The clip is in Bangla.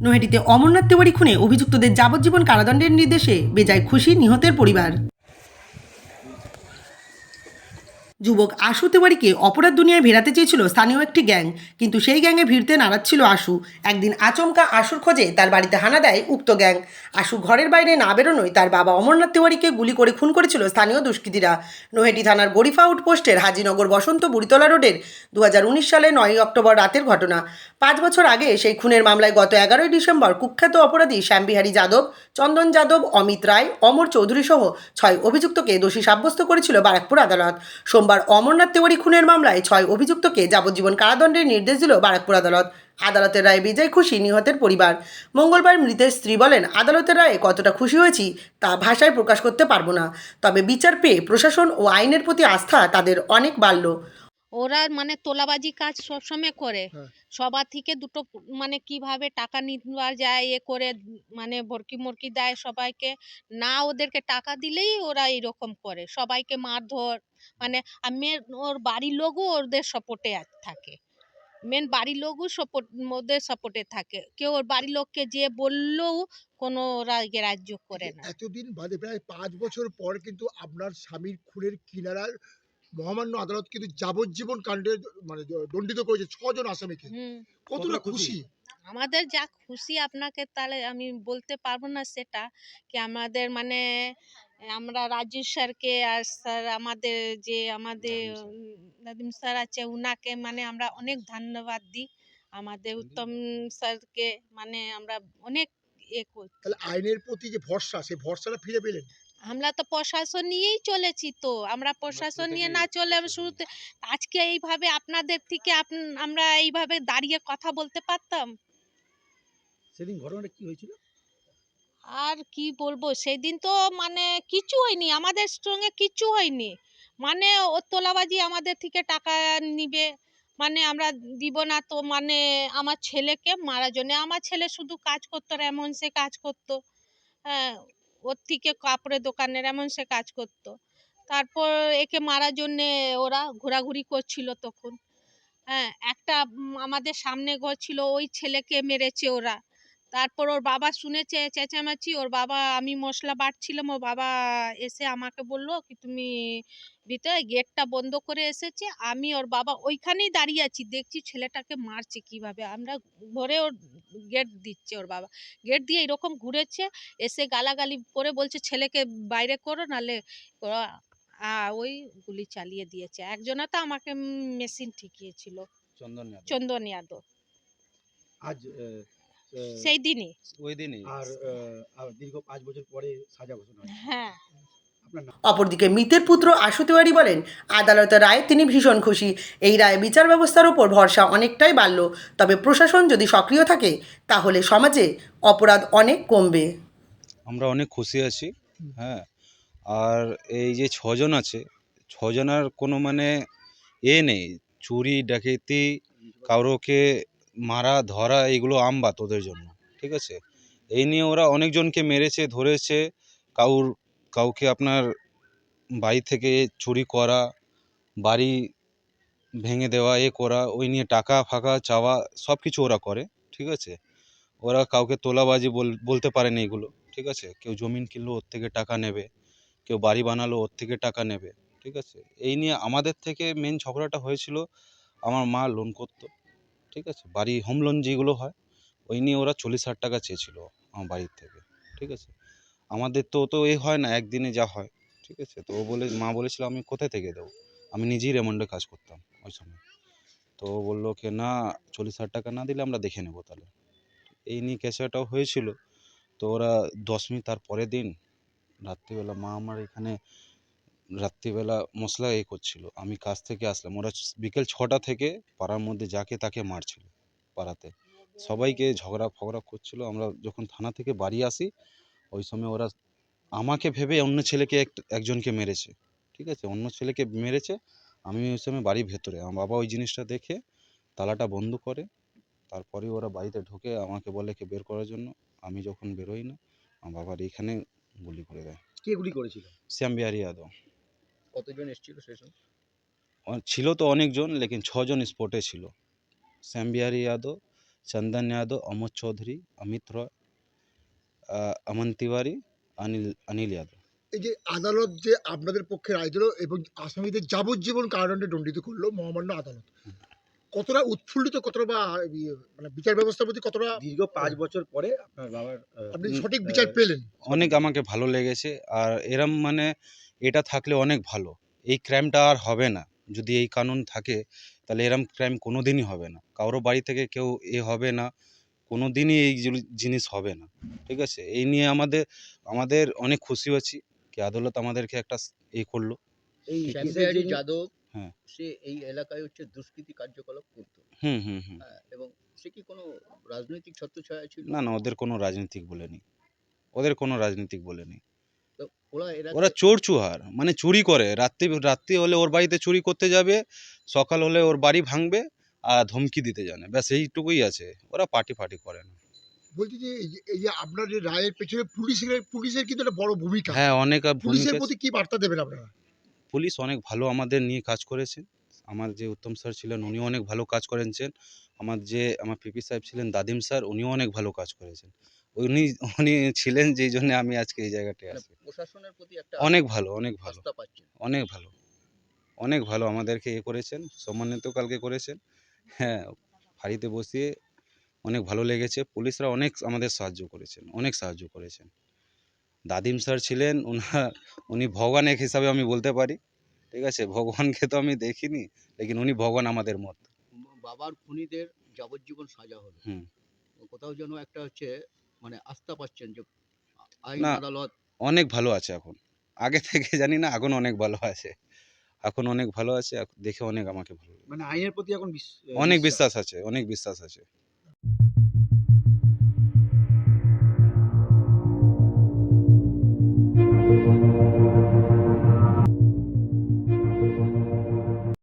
নৈহাটিতে অমরনাথ তেওয়ারি খুনে অভিযুক্তদের যাবজ্জীবন কারাদণ্ডের নির্দেশে বেজায় খুশি নিহতের পরিবার। যুবক আশু তেওয়ারিকে অপরাধ দুনিয়ায় ভেরাতে চেয়েছিল স্থানীয় একটি গ্যাং, কিন্তু সেই গ্যাংয়ে ভিড়তে নাড়াচ্ছিল আশু। একদিন আচমকা আশুর খোঁজে তার বাড়িতে হানা দেয় উক্ত গ্যাং। আশু ঘরের বাইরে না বেরোনোয় তার বাবা অমরনাথ তেওয়ারিকে গুলি করে খুন করেছিল স্থানীয় দুষ্কৃতীরা। নৈহাটি থানার গরিফা আউটপোস্টের হাজিনগর বসন্ত বুড়িতলা রোডের দু হাজার উনিশ সালে নয়ই অক্টোবর রাতের ঘটনা। পাঁচ বছর আগে সেই খুনের মামলায় গত এগারোই ডিসেম্বর কুখ্যাত অপরাধী শ্যামবিহারী যাদব, চন্দন যাদব, অমিত রায়, অমর চৌধুরী সহ ছয় অভিযুক্তকে দোষী সাব্যস্ত করেছিল বারাকপুর আদালত। সোমবার অমরনাথ তেওয়ারি খুনের মামলায় ছয় অভিযুক্তকে যাবজ্জীবন কারাদণ্ডের নির্দেশ দিল বারাকপুর আদালত। আদালতের রায়ে বিজয় খুশি নিহতের পরিবার। মঙ্গলবার মৃতের স্ত্রী বলেন, আদালতের রায়ে কতটা খুশি হয়েছি তা ভাষায় প্রকাশ করতে পারব না। তবে বিচার পেয়ে প্রশাসন ও আইনের প্রতি আস্থা তাদের অনেক বাড়ল। ওরা মানে তোলাবাজি কাজ সবসময় করে। হ্যাঁ। সবার থেকে দুটো মানে কীভাবে টাকা নেওয়া যায় এ করে মানে ভরকি মরকি দেয় সবাইকে। না ওদেরকে টাকা দিলেই ওরা এরকম করে। সবাইকে মারধর মানে আর মেন ওর বাড়ির লোকও ওদের সাপোর্টে থাকে। মেন বাড়ির লোকও সাপোর্ট ওদের সাপোর্টে থাকে। কেউ ওর বাড়ির লোককে যে বললেও কোনো ওরা গ্রাহ্য করে না। এতদিন বাদে প্রায় পাঁচ বছর পর কিন্তু আপনার স্বামীর খুনের কিনারার মহামান্য আদালত কিন্তু যাবজ্জীবন কাণ্ডে মানে দণ্ডিত করেছে ছজন আসামিকে। হুম। কতটা খুশি? আমাদের যা খুশি আপনাকে তাহলে আমি বলতে পারব না সেটা কি আমাদের মানে আমরা রাজু স্যারকে আর স্যার আমাদের যে আমাদের নাদিম স্যার আছে উনাকে মানে আমরা অনেক ধন্যবাদ দিই। আমাদের উত্তম স্যারকে মানে আমরা অনেক এ করি তাহলে আইনের প্রতি যে ভরসা সেই ভরসাটা ফিরে পেলেন? আমরা তো প্রশাসন নিয়েই চলেছি তো। আমরা প্রশাসন নিয়ে না চলে আমি শুরুতে আজকে এইভাবে আপনাদের থেকে আমরা এইভাবে দাঁড়িয়ে কথা বলতে পারতাম? সেদিন ঘটনাটা কি হয়েছিল? আর কি বলব? সেদিন তো মানে কিছু হয়নি আমাদের সঙ্গে কিছু হয়নি। মানে ও তোলাবাজি আমাদের থেকে টাকা নিবে মানে আমরা দিব না তো মানে আমার ছেলেকে মারার জন্য। আমার ছেলে শুধু কাজ করতো এমন সে কাজ করতো। হ্যাঁ ওর থেকে কাপড়ের দোকানের এমন সে কাজ করতো। তারপর একে মারার জন্যে ওরা ঘোরাঘুরি করছিল তখন। হ্যাঁ একটা আমাদের সামনে ঘর ছিল, ওই ছেলেকে মেরেছে ওরা। তারপর ওর বাবা শুনেছে চেঁচামেচি ওর বাবা আমি মশলা বাটছিলাম। ওর বাবা এসে আমাকে বলল কি তুমি ভিতরে গেটটা বন্ধ করে এসেছে। আমি ওর বাবা ওইখানেই দাঁড়িয়ে আছি। দেখছি ছেলেটাকে মারছে কীভাবে। আমরা ভরে ওর গেট দিচ্ছে ওর বাবা। গেট দিয়ে এরকম ঘুরেছে এসে গালাগালি করে বলছে ছেলেকে বাইরে করো নালে ওই গুলি চালিয়ে দিয়েছে। একজনা তো আমাকে মেশিন ঠিকিয়েছিল। চন্দন। চন্দন যাদব। আজ সেই দিনই। ওই দিনই। আর, আর দীর্ঘ পাঁচ বছর পরে সাজা ঘোষণা হয়। হ্যাঁ। অপরদিকে মৃতের পুত্র আশু তেওয়ারি বলেন আদালতের রায়ে তিনি ভীষণ খুশি। এই রায়ে বিচার ব্যবস্থার উপর ভরসা অনেকটাই বাড়ল। তবে প্রশাসন যদি সক্রিয় থাকে তাহলে সমাজে অপরাধ অনেক কমবে। আমরা অনেক খুশি আছি হ্যাঁ। আর এই যে ছজন আছে ছজনের কোনো মানে এ নেই। চুরি ডাকাতি কারোকে মারা, ধরা, এগুলো আমবাত ওদের জন্য, ঠিক আছে? এই নিয়ে ওরা অনেকজনকে মেরেছে, ধরেছে, কাউর, কাউকে আপনার বাড়ি থেকে চুরি করা, বাড়ি ভেঙে দেওয়া, এ করা, ওই নিয়ে টাকা ফাঁকা, চাওয়া সব কিছু ওরা করে, ঠিক আছে? ওরা কাউকে তোলাবাজি বল- বলতে পারে না এগুলো, ঠিক আছে? কেউ জমিন কিনলো, ওর থেকে টাকা নেবে, কেউ বাড়ি বানালো, ওর থেকে টাকা নেবে, ঠিক আছে? এই নিয়ে আমাদের থেকে মেন ঝগড়াটা হয়েছিল আমার মা লোন করতো। ঠিক আছে? বাড়ি হোম লোন যেগুলো হয়, ওই নিয়ে ওরা চল্লিশ হাজার টাকা চেয়েছিল আমার বাড়ির থেকে, ঠিক আছে? আমাদের তো তো এ হয় না, একদিনে যা হয়, ঠিক আছে? তো ও বলে, মা বলেছিল, আমি কোথায় থেকে দেবো? আমি নিজেই রেমন্ডে কাজ করতাম ওই সময়। তো ও বলল কি না, চল্লিশ হাজার টাকা না দিলে আমরা দেখে নেব তাহলে। এই নিয়ে ক্যাশেটাও হয়েছিল। তো ওরা দশমী তার পরের দিন, রাত্রিবেলা মা আমার এখানে রাত্রিবেলা মশলা এ করছিল। আমি কাজ থেকে আসলাম। ওরা বিকেল ছটা থেকে পাড়ার মধ্যে যাকে তাকে মারছিল পাড়াতে। সবাইকে ঝগড়া ফগড়া করছিল। আমরা যখন থানা থেকে বাড়ি আসি ওই সময় ওরা আমাকে ভেবে অন্য ছেলেকে এক- একজনকে মেরেছে। ঠিক আছে? অন্য ছেলেকে মেরেছে। আমি ওই সময় বাড়ির ভেতরে। আমার বাবা ওই জিনিসটা দেখে তালাটা বন্ধ করে তারপরে ওরা বাড়িতে ঢুকে আমাকে বলে কে বের করার জন্য। আমি যখন বেরোই না আমার বাবার এইখানে গুলি করে দেয়। কে গুলি করেছিল? শ্যাম বিহারী যাদব। কতজন এসেছিল সেই সময়? ছিল তো অনেকজন লেকিন ছজন স্পটে ছিল। শ্যামবিহারী যাদব চন্দন যাদব অমর চৌধুরী অমিত রয় অমন তিওয়ারি অনিল অনিল যাদব। এই যে আদালত যে আপনাদের পক্ষে রায় দিল এবং আসামিদের যাবজ্জীবন কারাদণ্ডে দণ্ডিত করল মহামান্য আদালত কতটা উৎফুল্লিত কতটা বা ইয়ে, মানে বিচার ব্যবস্থার প্রতি কতটা দীর্ঘ পাঁচ বছর পরে আপনার বাবার আপনি সঠিক বিচার পেলেন। অনেক আমাকে ভালো লেগেছে আর এরম মানে এটা থাকলে অনেক ভালো। এই ক্রাইমটা আর হবে না। যদি এই কানুন থাকে তাহলে এরম ক্রাইম কোনো দিনই হবে না। কারও বাড়ি থেকে কেউ এ হবে না কোনো দিনই এই জিনিস হবে না। ঠিক আছে? এই নিয়ে আমাদের আমাদের অনেক খুশি আছি কি আদালত আমাদেরকে একটা এ করল। এই যাদব। সে এই এলাকায় হচ্ছে দুষ্কৃতি কার্যকলাপ করত। হুম হুম হুম। হ্যাঁ, এবং সে কি কোনো রাজনৈতিক ছত্রছায়া ছিল? না না ওদের কোনো রাজনীতিক বলেনি। ওদের কোনো রাজনীতিক বলেনি। তো ওরা চোর চুহার মানে চুরি করে। রাত্রি রাত্রি হলে ওর বাড়িতে চুরি করতে যাবে সকাল হলে ওর বাড়ি ভাঙবে আর ধমকি দিতে জানে। ব্যাস এইটুকুই আছে। ওরা পার্টি ফার্টি করে না। বলছি যে এই যে- আপনার যে রায়ের পেছনে পুলিশের পুলিশের কিন্তু একটা বড় ভূমিকা। হ্যাঁ অনেক আর পুলিশের প্রতি কি বার্তা দেবেন আপনারা? পুলিশ অনেক ভালো আমাদের নিয়ে কাজ করেছে আমার যে উত্তম স্যার ছিলেন উনিও অনেক ভালো কাজ করেছেন। আমার যে আমার পিপি সাহেব ছিলেন দাদিম স্যার উনিও অনেক ভালো কাজ করেছেন। উনি উনি ছিলেন যেই জন্য আমি আজকে এই জায়গাটায় মানে আছি। প্রশাসনের প্রতি একটা অনেক ভালো অনেক ভালো। অনেক ভালো। অনেক ভালো আমাদেরকে এ করেছেন সম্মানিত কালকে করেছেন। হ্যাঁ ফাঁড়িতে বসিয়ে অনেক ভালো লেগেছে। পুলিশরা অনেক আমাদের সাহায্য করেছেন অনেক সাহায্য করেছেন। দাদিম স্যার ছিলেন ওনার উনি ভগবান এক হিসাবে আমি বলতে পারি। ঠিক আছে? ভগবানকে তো আমি দেখিনি লেকিন উনি ভগবান আমাদের মত। বাবার খুনিদের যাবজ্জীবন সাজা হলো। হুম। কোথাও যেন একটা হচ্ছে মানে আস্থা পাচ্ছেন যে আইন। আদালত অনেক ভালো আছে এখন। আগে থেকে জানি না এখন অনেক ভালো আছে। এখন অনেক ভালো আছে দেখে অনেক আমাকে ভালো লাগে। মানে আইনের প্রতি এখন অনেক বিশ্বাস আছে অনেক বিশ্বাস আছে।